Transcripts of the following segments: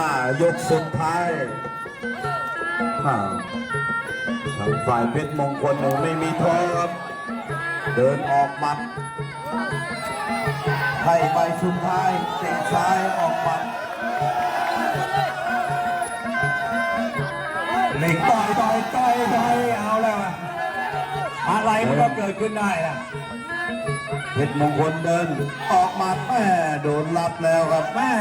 ห้ายกสุดท้ายอ้าวทางฝ่ายเพชรมงคลหนึ่งไม่มีท้อครับ เดินออกหมัดให้ใบสุดท้ายเตะซ้ายออกหมัดหนึ่งต่อยต่อยต่อยต่อยเอาแล้วอะอะไรมันก็เกิดขึ้นได้นะเพชรมงคลเดินออกมัดแม่โดนรับแล้วครับแม่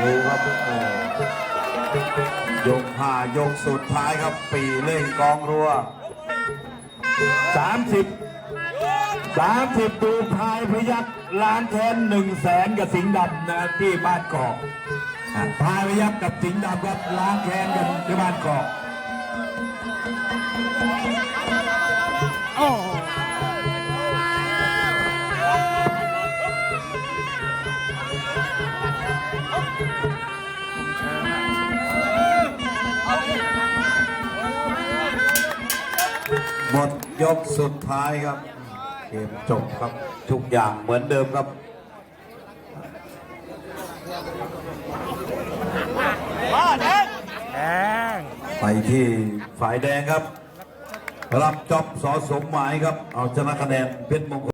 ดูครับโอ้ยกห้ายกสุดท้ายครับปีเล่งกองรัวสามสิบสามสิบดูพายพยักล้านแทนหนึ่งแสนกับสิงห์ดำนะที่บ้านกอกอะพายพยักกับสิงห์ดำครับล้างแคนกันที่บ้านเกอก หมดยกสุดท้ายครับ เกมจบครับทุกอย่างเหมือนเดิมครับไปที่ฝ่ายแดงครับ รับจอบสอสมหมายครับ เอาชนะคะแนนเพชรมงคล